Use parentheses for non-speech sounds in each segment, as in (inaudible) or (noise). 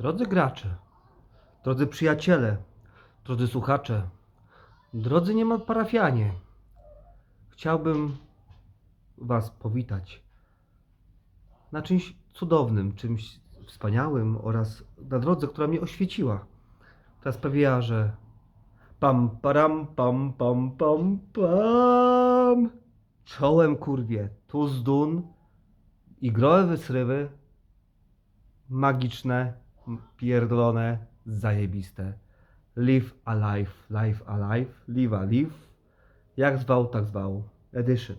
Drodzy gracze, drodzy przyjaciele, drodzy słuchacze, drodzy niemal parafianie, chciałbym Was powitać na czymś cudownym, czymś wspaniałym oraz na drodze, która mnie oświeciła. Która sprawiła, że pam, param, pam, pam, pam, pam. Czołem kurwie, tu z dun i growe wysrywy magiczne, pierdolone, zajebiste. Live alive, live alive, live alive. Jak zwał, tak zwał. Edition.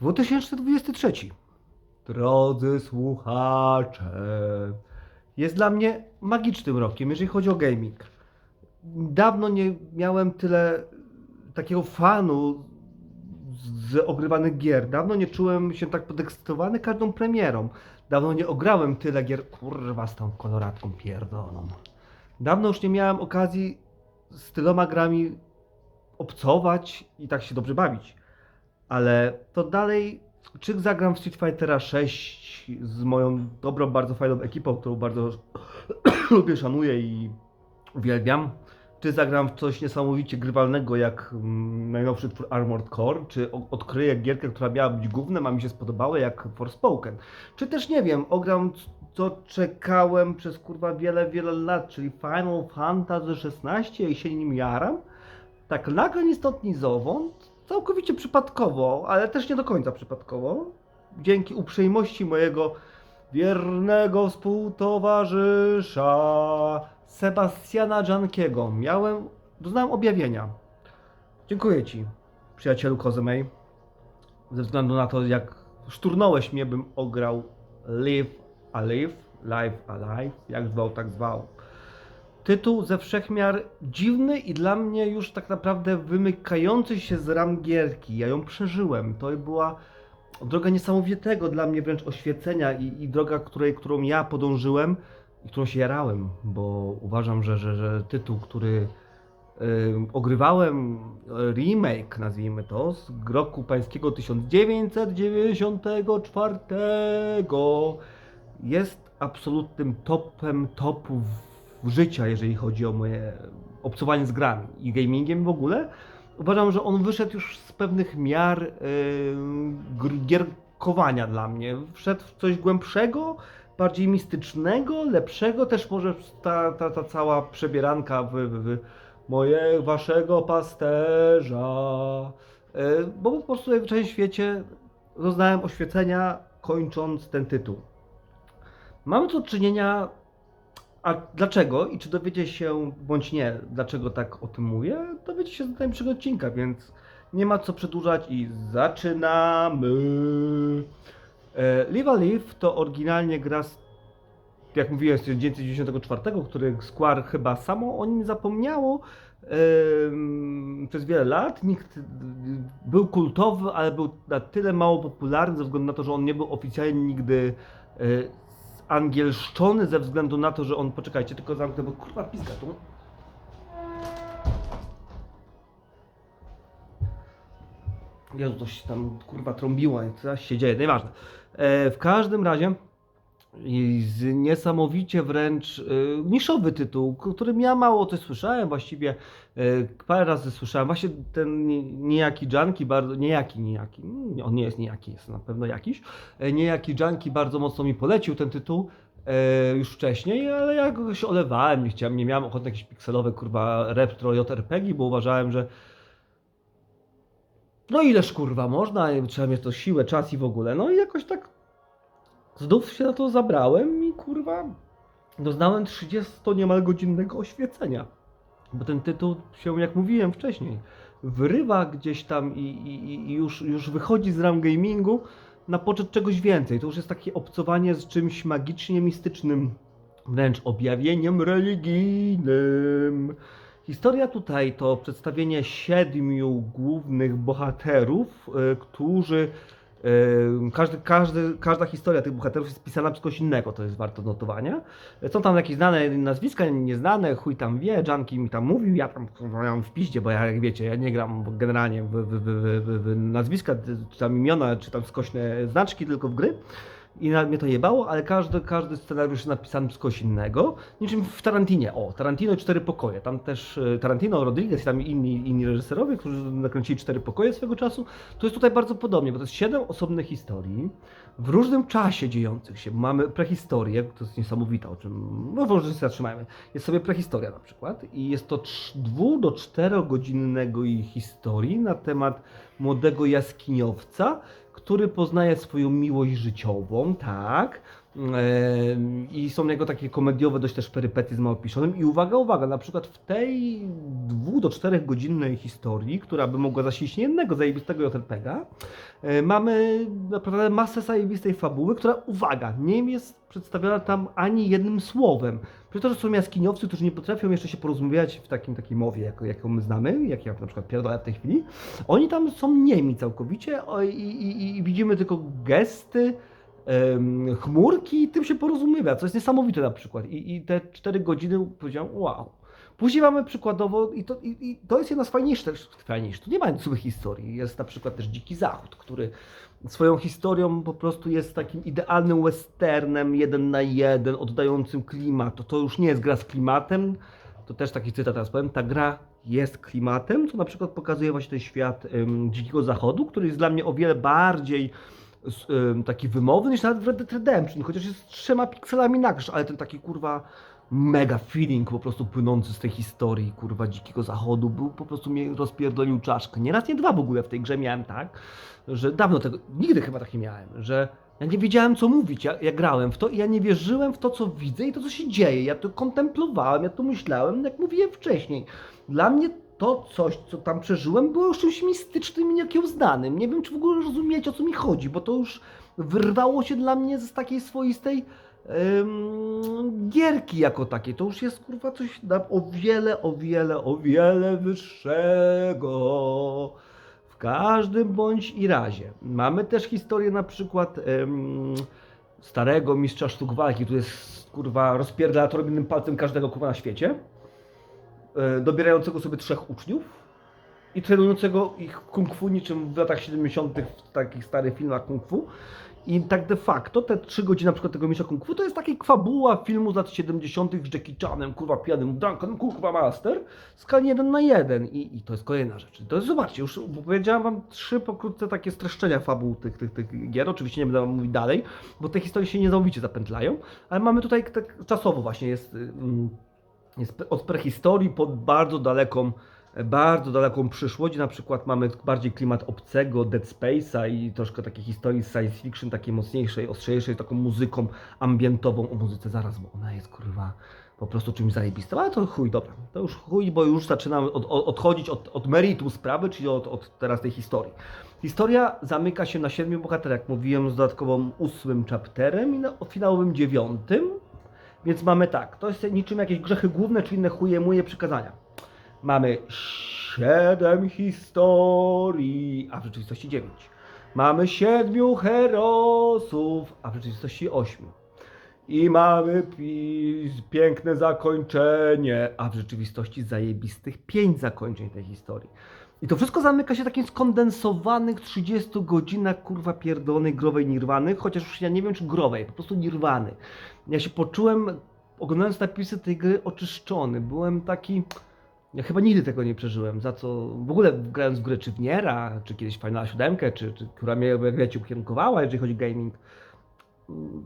2023. Drodzy słuchacze, jest dla mnie magicznym rokiem, jeżeli chodzi o gaming. Dawno nie miałem tyle takiego fanu z ogrywanych gier. Dawno nie czułem się tak podekscytowany każdą premierą. Dawno nie ograłem tyle gier, kurwa, z tą koloratką pierdoloną. Dawno już nie miałem okazji z tyloma grami obcować i tak się dobrze bawić. Ale to dalej, czy zagram w Street Fightera 6 z moją dobrą, bardzo fajną ekipą, którą bardzo (coughs) lubię, szanuję i uwielbiam, czy zagram w coś niesamowicie grywalnego jak mm, najnowszy twór Armored Core, czy odkryję gierkę, która miała być głównym, a mi się spodobała jak Forspoken. Czy też nie wiem, ogram co czekałem przez kurwa wiele, wiele lat, czyli Final Fantasy XVI i się nim jaram. Tak nagle ni stąd ni zowąd, całkowicie przypadkowo, ale też nie do końca przypadkowo, dzięki uprzejmości mojego wiernego współtowarzysza Sebastiana Jankiego miałem, doznałem objawienia. Dziękuję Ci, przyjacielu Kozemej, ze względu na to, jak szturnąłeś mnie, bym ograł Live Alive, Live Alive, jak zwał, tak zwał. Tytuł ze wszechmiar dziwny i dla mnie już tak naprawdę wymykający się z ram gierki. Ja ją przeżyłem. To była droga niesamowitego dla mnie wręcz oświecenia i, i droga, której, którą ja podążyłem i którą się jarałem, bo uważam, że, że, że tytuł, który ym, ogrywałem, e, remake nazwijmy to, z roku pańskiego 1994 jest absolutnym topem topów życia, jeżeli chodzi o moje obcowanie z grami i gamingiem w ogóle. Uważam, że on wyszedł już z pewnych miar yy, gierkowania dla mnie. Wszedł w coś głębszego, bardziej mistycznego, lepszego, też może ta, ta, ta cała przebieranka w, w, w moje, waszego pasterza. Yy, bo po prostu w całym świecie doznałem oświecenia kończąc ten tytuł. Mamy tu do czynienia. A dlaczego i czy dowiecie się, bądź nie, dlaczego tak o tym mówię, dowiecie się z najbliższego odcinka, więc nie ma co przedłużać i zaczynamy. E, Live a Live to oryginalnie gra, z, jak mówiłem, z 1994, który Square chyba samo o nim zapomniało przez wiele lat. Nikt był kultowy, ale był na tyle mało popularny ze względu na to, że on nie był oficjalnie nigdy y, angielszczony ze względu na to, że on, poczekajcie, tylko zamknę, bo kurwa pizga tu. Jezu, coś tam kurwa trąbiło, coś się dzieje, nieważne. E, w każdym razie i niesamowicie wręcz e, niszowy tytuł, o którym ja mało coś słyszałem, właściwie e, parę razy słyszałem, właśnie ten nie- niejaki Junkie, bardzo, niejaki, niejaki, on nie jest niejaki, jest na pewno jakiś, e, niejaki Junkie bardzo mocno mi polecił ten tytuł, już wcześniej, ale ja go się olewałem, nie chciałem, nie miałem ochoty na jakieś pikselowe kurwa retro JRPG, bo uważałem, że no ileż kurwa można, trzeba mieć to siłę, czas i w ogóle, no i jakoś tak znów się na to zabrałem i kurwa doznałem 30 niemal godzinnego oświecenia, bo ten tytuł się, jak mówiłem wcześniej, wyrywa gdzieś tam i, i, i już, już wychodzi z ram gamingu na poczet czegoś więcej. To już jest takie obcowanie z czymś magicznie mistycznym, wręcz objawieniem religijnym. Historia tutaj to przedstawienie siedmiu głównych bohaterów, e, którzy. Każdy, każdy, każda historia tych bohaterów jest pisana przez kogoś innego, to jest warte notowania. Są tam jakieś znane nazwiska, nieznane, chuj tam wie, Junkie mi tam mówił, ja tam mam w piździe, bo ja jak wiecie, ja nie gram generalnie w, w, w, w nazwiska, czy tam imiona, czy tam skośne znaczki, tylko w gry. I mnie to jebało, ale każdy, każdy scenariusz jest napisany z kogoś innego. Niczym w Tarantinie. O, Tarantino Cztery Pokoje. Tam też e, Tarantino, Rodriguez i tam inni, inni reżyserowie, którzy nakręcili Cztery Pokoje swego czasu. To jest tutaj bardzo podobnie, bo to jest siedem osobnych historii w różnym czasie dziejących się. Mamy prehistorię, to jest niesamowite, o czym no może się zatrzymajmy. Jest sobie prehistoria na przykład i jest to dwu do czterogodzinnego jej historii na temat młodego jaskiniowca, który poznaje swoją miłość życiową, tak. I są jego takie komediowe dość też perypety z. I uwaga, uwaga, na przykład w tej dwu do czterech godzinnej historii, która by mogła zasilić niejednego zajebistego JRPG-a, mamy naprawdę masę zajebistej fabuły, która, uwaga, nie jest przedstawiona tam ani jednym słowem. Przez to, że są jaskiniowcy, którzy nie potrafią jeszcze się porozmawiać w takim takiej mowie, jak, jaką my znamy, jak ja na przykład pierdolę w tej chwili, oni tam są niemi całkowicie i, i, i widzimy tylko gesty, chmurki i tym się porozumiewa, co jest niesamowite na przykład. I, i te cztery godziny powiedziałem, wow. Później mamy przykładowo, i to, i, i to jest jedna z fajniejszych, fajniejszych, tu nie ma złych historii, jest na przykład też Dziki Zachód, który swoją historią po prostu jest takim idealnym westernem, jeden na jeden, oddającym klimat. To, to już nie jest gra z klimatem, to też taki cytat teraz powiem, ta gra jest klimatem, co na przykład pokazuje właśnie ten świat em, Dzikiego Zachodu, który jest dla mnie o wiele bardziej taki wymowny niż nawet w Red Dead Redemption, chociaż jest trzema pikselami na ale ten taki kurwa mega feeling po prostu płynący z tej historii kurwa Dzikiego Zachodu był po prostu mnie rozpierdolił czaszkę. Nie raz, nie dwa w ogóle w tej grze miałem tak, że dawno tego, nigdy chyba tak nie miałem, że ja nie wiedziałem co mówić, ja, ja grałem w to i ja nie wierzyłem w to co widzę i to co się dzieje, ja to kontemplowałem, ja to myślałem, jak mówiłem wcześniej. Dla mnie to coś, co tam przeżyłem, było już czymś mistycznym i niekiełznanym. Nie wiem, czy w ogóle rozumiecie, o co mi chodzi, bo to już wyrwało się dla mnie z takiej swoistej em, gierki jako takiej. To już jest, kurwa, coś o wiele, o wiele, o wiele wyższego. W każdym bądź i razie. Mamy też historię na przykład em, starego mistrza sztuk walki, który jest, kurwa, rozpierdalator jednym palcem każdego, kurwa, na świecie dobierającego sobie trzech uczniów i trenującego ich kung fu niczym w latach 70. w takich starych filmach kung fu. I tak de facto te trzy godziny na przykład tego mistrza kung fu to jest taka fabuła filmu z lat 70. z Jackie Chanem, kurwa pijanym Duncan, kurwa master, skali 1 na 1 I, i to jest kolejna rzecz. To jest, zobaczcie, już powiedziałem wam trzy pokrótce takie streszczenia fabuł tych, tych, tych gier, oczywiście nie będę wam mówić dalej, bo te historie się niesamowicie zapętlają, ale mamy tutaj tak czasowo właśnie jest od prehistorii po bardzo daleką, bardzo daleką przyszłość. Na przykład mamy bardziej klimat obcego, Dead Space'a i troszkę takiej historii science fiction, takiej mocniejszej, ostrzejszej, taką muzyką ambientową. O muzyce zaraz, bo ona jest kurwa po prostu czymś zajebistym. Ale to chuj, dobra. To już chuj, bo już zaczynam od, od, odchodzić od, od meritum sprawy, czyli od, od teraz tej historii. Historia zamyka się na siedmiu bohaterach, jak mówiłem, z dodatkowym ósmym chapterem i na finałowym dziewiątym. Więc mamy tak, to jest niczym jakieś grzechy główne, czy inne chuje muje przykazania. Mamy siedem historii, a w rzeczywistości dziewięć. Mamy siedmiu herosów, a w rzeczywistości ośmiu. I mamy pi- piękne zakończenie, a w rzeczywistości zajebistych pięć zakończeń tej historii. I to wszystko zamyka się takim skondensowanych 30 godzinach kurwa pierdolonej growej nirwany, chociaż już ja nie wiem czy growej, po prostu nirwany. Ja się poczułem, oglądając napisy tej gry, oczyszczony. Byłem taki. Ja chyba nigdy tego nie przeżyłem. Za co w ogóle grając w grę czy w Niera, czy kiedyś Final 7, czy, czy która mnie jak wiecie ukierunkowała, jeżeli chodzi o gaming.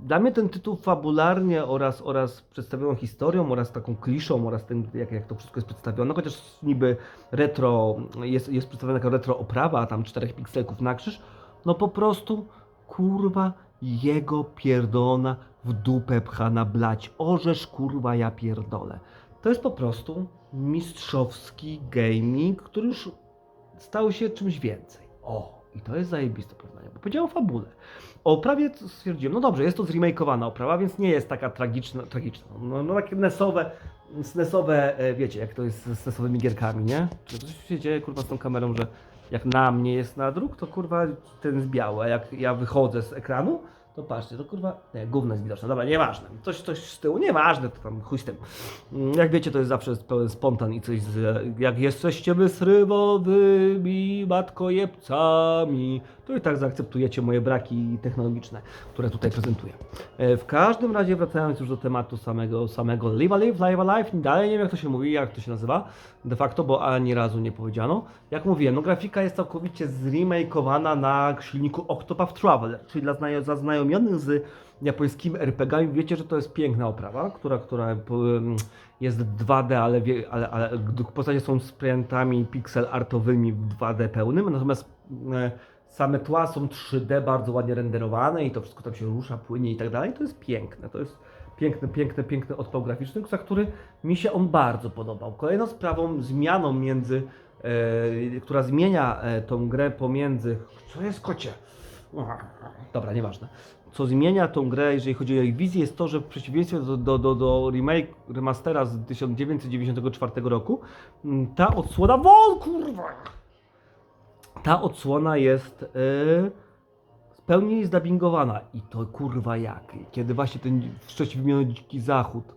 Dla mnie ten tytuł fabularnie oraz, oraz przedstawioną historią, oraz taką kliszą, oraz tym, jak, jak to wszystko jest przedstawione, chociaż niby retro, jest, jest przedstawiona jako retro oprawa, a tam czterech pikselków na krzyż, no po prostu, kurwa, jego pierdolona w dupę pchana blać. Orzesz, kurwa, ja pierdolę. To jest po prostu mistrzowski gaming, który już stał się czymś więcej. O, i to jest zajebiste porównanie, bo powiedziałem fabule. O oprawie stwierdziłem, no dobrze, jest to zremakeowana oprawa, więc nie jest taka tragiczna, tragiczna. No, no takie nesowe, SNESowe, e, wiecie, jak to jest z SNESowymi gierkami, nie? Że coś się dzieje, kurwa, z tą kamerą, że jak na mnie jest nadruk, to kurwa ten jest biały, a jak ja wychodzę z ekranu, to patrzcie, to kurwa, nie, gówno jest widoczne, dobra, nieważne, coś, coś z tyłu, nieważne, to tam chuj z tym. Mm, Jak wiecie, to jest zawsze pełen spontan i coś z, jak jesteście wysrywowymi matkojebcami, to i tak zaakceptujecie moje braki technologiczne, które tutaj prezentuję. E, W każdym razie wracając już do tematu samego, samego Live a Live, Live a Live, dalej nie wiem jak to się mówi, jak to się nazywa de facto, bo ani razu nie powiedziano. Jak mówiłem, no grafika jest całkowicie zremakeowana na silniku Octopath Traveler, czyli dla znajo- zaznajomionych z japońskimi RPG-ami wiecie, że to jest piękna oprawa, która, która jest 2D, ale, wie, ale, ale gdy postacie są sprętami pixel artowymi w 2D pełnym, natomiast e, same tła są 3D bardzo ładnie renderowane i to wszystko tam się rusza, płynie i tak dalej. To jest piękne. To jest piękny, piękny, piękny odpał graficzny, za który mi się on bardzo podobał. Kolejną sprawą, zmianą między, e, która zmienia e, tą grę pomiędzy. Co jest kocie? Dobra, nieważne. Co zmienia tą grę, jeżeli chodzi o jej wizję, jest to, że w przeciwieństwie do, do, do, do remake, remastera z 1994 roku, ta odsłona. Wol, kurwa! Ta odsłona jest e, w pełni zdubbingowana. I to kurwa jak. Kiedy właśnie ten wcześniej wymieniony Dziki Zachód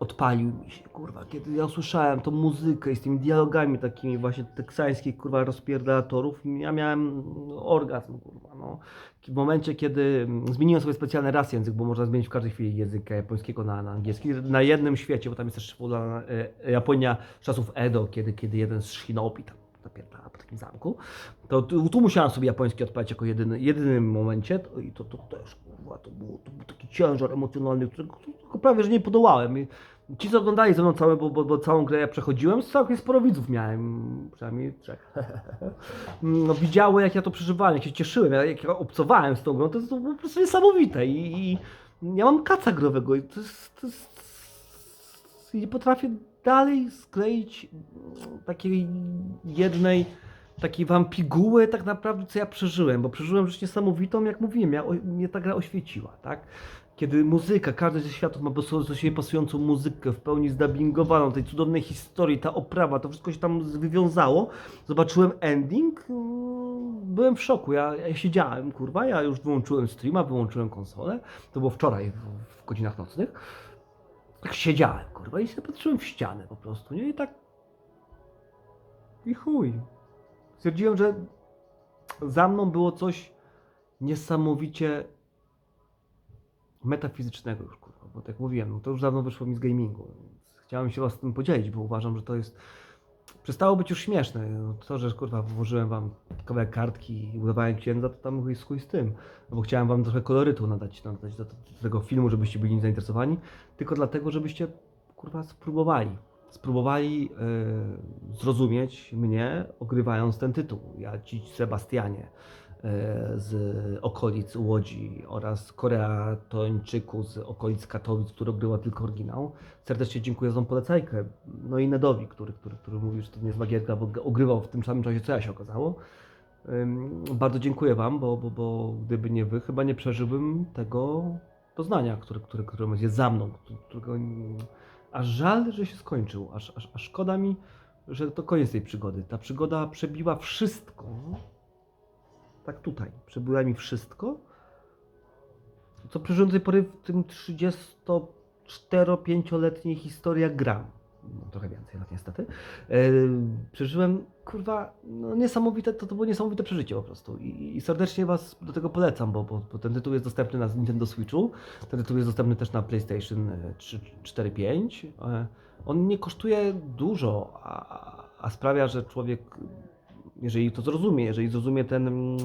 odpalił mi się, kurwa, kiedy ja usłyszałem tą muzykę i z tymi dialogami takimi właśnie teksańskich, kurwa, rozpierdalatorów, ja miałem orgazm, kurwa, no. W momencie, kiedy zmieniłem sobie specjalny raz język, bo można zmienić w każdej chwili języka japońskiego na, na angielski, na jednym świecie, bo tam jest też e, Japonia czasów Edo, kiedy, kiedy jeden z Shinobi tam napierdala po takim zamku, to tu, tu musiałem sobie japoński odpalić jako jedyny, jedynym momencie. To, i to, to też, kurwa, to, było, to był taki ciężar emocjonalny, którego prawie, że nie podołałem. I ci, co oglądali ze mną całe, bo, bo, bo całą grę ja przechodziłem, całkiem sporo widzów miałem, przynajmniej trzech. (laughs) No, widziały, jak ja to przeżywałem, jak się cieszyłem, jak, ja obcowałem z tą grą, to jest po prostu niesamowite. I, i ja mam kaca growego i to jest, to jest nie potrafię dalej skleić mm, takiej jednej, takiej wam tak naprawdę, co ja przeżyłem, bo przeżyłem rzecz niesamowitą, jak mówiłem, ja, mnie ta gra oświeciła, tak? Kiedy muzyka, każdy ze światów ma do siebie pasującą muzykę, w pełni zdubbingowaną, tej cudownej historii, ta oprawa, to wszystko się tam wywiązało. Zobaczyłem ending, mm, byłem w szoku, ja, ja siedziałem, kurwa, ja już wyłączyłem streama, wyłączyłem konsolę, to było wczoraj w, w godzinach nocnych, tak siedziałem, kurwa, i sobie patrzyłem w ścianę po prostu, nie? I tak... I chuj. Stwierdziłem, że za mną było coś niesamowicie metafizycznego już, kurwa, bo tak mówiłem, no to już dawno wyszło mi z gamingu, więc chciałem się was z tym podzielić, bo uważam, że to jest... Przestało być już śmieszne. No, To, że kurwa włożyłem wam kawałek kartki i udawałem księdza, to tam chuj chuj z tym. No bo chciałem wam trochę kolorytu nadać, nadać do, do tego filmu, żebyście byli zainteresowani. Tylko dlatego, żebyście kurwa spróbowali. Spróbowali e, zrozumieć mnie, ogrywając ten tytuł. Ja ci Sebastianie z okolic Łodzi oraz Koreatończyku z okolic Katowic, który ogrywa tylko oryginał. Serdecznie dziękuję za tą polecajkę. No i Nedowi, który, który, który mówił, że to nie jest bagierka, bo ogrywał w tym samym czasie, co ja się okazało. Bardzo dziękuję Wam, bo, bo, bo gdyby nie Wy, chyba nie przeżyłbym tego doznania, które, które, które jest za mną. Którego, aż żal, że się skończył. Aż, aż, aż szkoda mi, że to koniec tej przygody. Ta przygoda przebiła wszystko. Tak tutaj. Przebiła mi wszystko, co przeżyłem do tej pory w tym 34-5-letniej historii jak gram. No, trochę więcej lat niestety. E, przeżyłem, kurwa, no niesamowite, to, to było niesamowite przeżycie po prostu. I, i serdecznie Was do tego polecam, bo, bo, bo ten tytuł jest dostępny na Nintendo Switchu, ten tytuł jest dostępny też na PlayStation e, 3, 4, 5. E, on nie kosztuje dużo, a, a sprawia, że człowiek, jeżeli to zrozumie, jeżeli zrozumie ten, mm,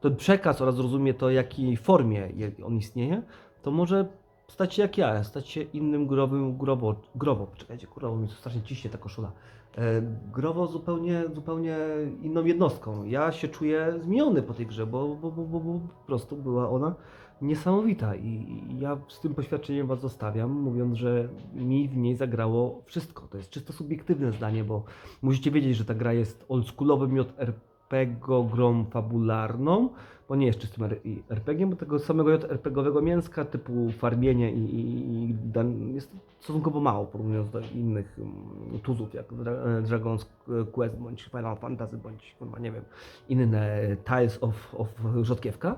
ten przekaz oraz zrozumie to, jakiej formie on istnieje, to może stać się jak ja, stać się innym growym grobo, growo, czekajcie, kurwa, bo mi tu strasznie ciśnie ta koszula. E, growo zupełnie, zupełnie inną jednostką. Ja się czuję zmieniony po tej grze, bo, bo, bo, bo, bo po prostu była ona niesamowita i ja z tym poświadczeniem Was zostawiam, mówiąc, że mi w niej zagrało wszystko. To jest czysto subiektywne zdanie, bo musicie wiedzieć, że ta gra jest oldschoolowym JRPG grą fabularną, bo nie jest czystym RPG, bo tego samego JRPG-owego mięska typu farmienie i, i, i jest stosunkowo mało porównując do innych um, tuzów jak Dra- Dragon's Quest bądź Final Fantasy bądź nie wiem inne Tiles of, of Rzodkiewka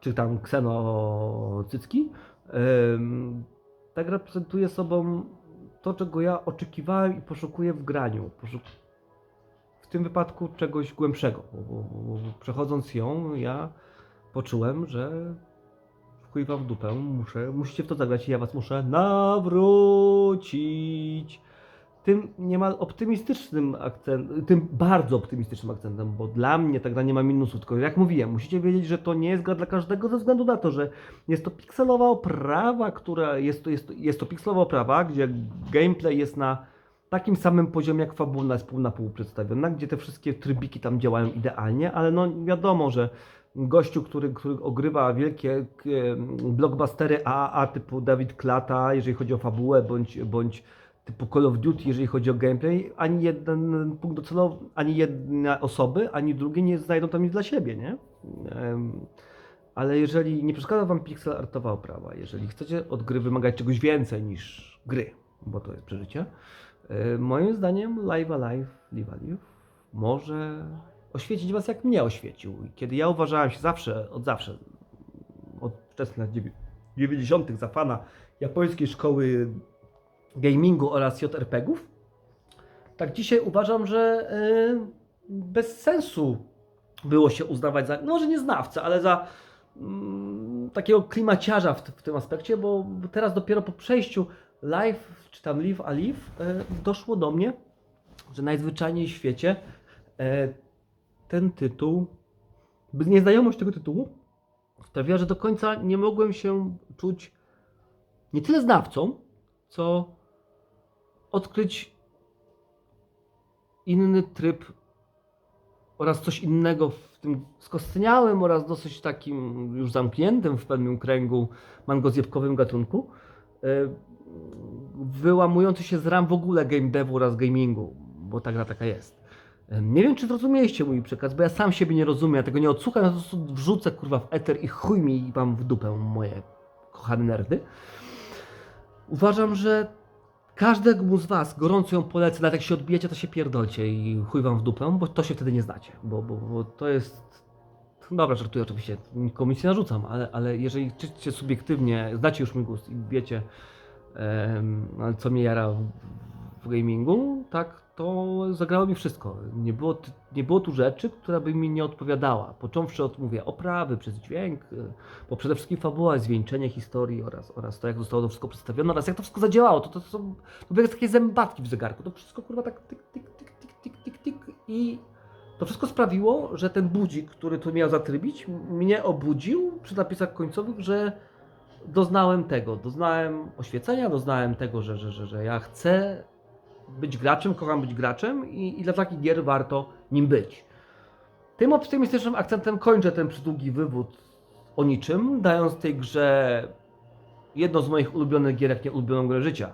czy tam Kseno Cycki. Ym, Ta gra prezentuje sobą to, czego ja oczekiwałem i poszukuję w graniu. W tym wypadku czegoś głębszego, przechodząc ją, ja poczułem, że chuj wam w dupę, muszę, musicie w to zagrać i ja was muszę nawrócić. Tym niemal optymistycznym akcentem, tym bardzo optymistycznym akcentem, bo dla mnie ta gra nie ma minusów, tylko jak mówiłem, musicie wiedzieć, że to nie jest gra dla każdego ze względu na to, że jest to pikselowa oprawa, która jest to, jest to, jest to pikselowa oprawa, gdzie gameplay jest na takim samym poziomie jak fabuła jest pół na pół przedstawiona, gdzie te wszystkie trybiki tam działają idealnie, ale no wiadomo, że gościu, który, który ogrywa wielkie e, blockbustery AAA typu David Klata, jeżeli chodzi o fabułę, bądź, bądź typu Call of Duty, jeżeli chodzi o gameplay, ani jeden punkt docelowy, ani jedna osoby, ani drugie nie znajdą tam nic dla siebie, nie? Ale jeżeli nie przeszkadza Wam pixel artowa oprawa, jeżeli chcecie od gry wymagać czegoś więcej niż gry, bo to jest przeżycie, moim zdaniem Live Alive, Live Alive może oświecić Was jak mnie oświecił. Kiedy ja uważałem się zawsze, od zawsze, od wczesnych lat dziewię- 90. za fana japońskiej szkoły gamingu oraz JRPG-ów, tak dzisiaj uważam, że e, bez sensu było się uznawać za, no może nie znawcę, ale za mm, takiego klimaciarza w, w tym aspekcie, bo teraz dopiero po przejściu live, czy tam live a live, e, doszło do mnie, że najzwyczajniej w świecie e, ten tytuł, nieznajomość tego tytułu sprawiła, że do końca nie mogłem się czuć nie tyle znawcą, co odkryć inny tryb oraz coś innego w tym skostniałym oraz dosyć takim już zamkniętym w pewnym kręgu mangozjebkowym gatunku, e, wyłamujący się z ram w ogóle game devu oraz gamingu, bo ta gra taka jest. E, Nie wiem, czy zrozumieliście mój przekaz, bo ja sam siebie nie rozumiem, ja tego nie odsłucham, ja po prostu wrzucę kurwa w eter i chuj mi wam w dupę moje kochane nerdy. Uważam, że każdemu z Was gorąco ją polecę, nawet jak się odbijecie, to się pierdolcie i chuj Wam w dupę, bo to się wtedy nie znacie, bo, bo, bo to jest... Dobra, żartuję oczywiście, nikomu nic nie narzucam, ale, ale jeżeli czyście subiektywnie, znacie już mój gust i wiecie, co mnie jara w, w gamingu, tak, to zagrało mi wszystko. Nie było, nie było tu rzeczy, która by mi nie odpowiadała. Począwszy od, mówię, oprawy, przez dźwięk, y, bo przede wszystkim fabuła, zwieńczenie historii oraz, oraz to, jak zostało to wszystko przedstawione oraz jak to wszystko zadziałało. To, to, są, to były takie zębatki w zegarku. To wszystko kurwa tak tyk, tyk, tyk, tyk, tyk, tyk, tyk i to wszystko sprawiło, że ten budzik, który tu miał zatrybić, mnie obudził przy napisach końcowych, że doznałem tego, doznałem oświecenia, doznałem tego, że, że, że, że ja chcę być graczem, kocham być graczem i, i dla takich gier warto nim być. Tym optymistycznym akcentem kończę ten przydługi wywód o niczym, dając tej grze jedno z moich ulubionych gier, jak nie ulubioną grę życia.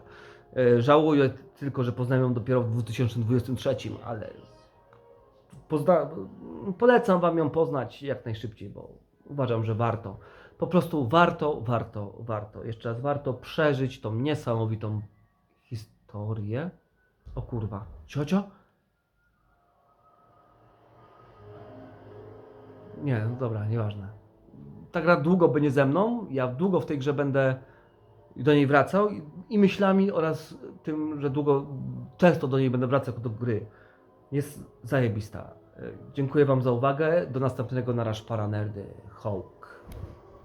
E, Żałuję tylko, że poznałem ją dopiero w 2023, ale pozna... polecam Wam ją poznać jak najszybciej, bo uważam, że warto. Po prostu warto, warto, warto. Jeszcze raz warto przeżyć tą niesamowitą historię. O kurwa. Ciocio? Nie, no dobra, nieważne. Ta gra długo będzie ze mną, ja długo w tej grze będę do niej wracał i, i myślami oraz tym, że długo, często do niej będę wracał do gry. Jest zajebista. E, Dziękuję Wam za uwagę. Do następnego na Para Nerdy. Ho.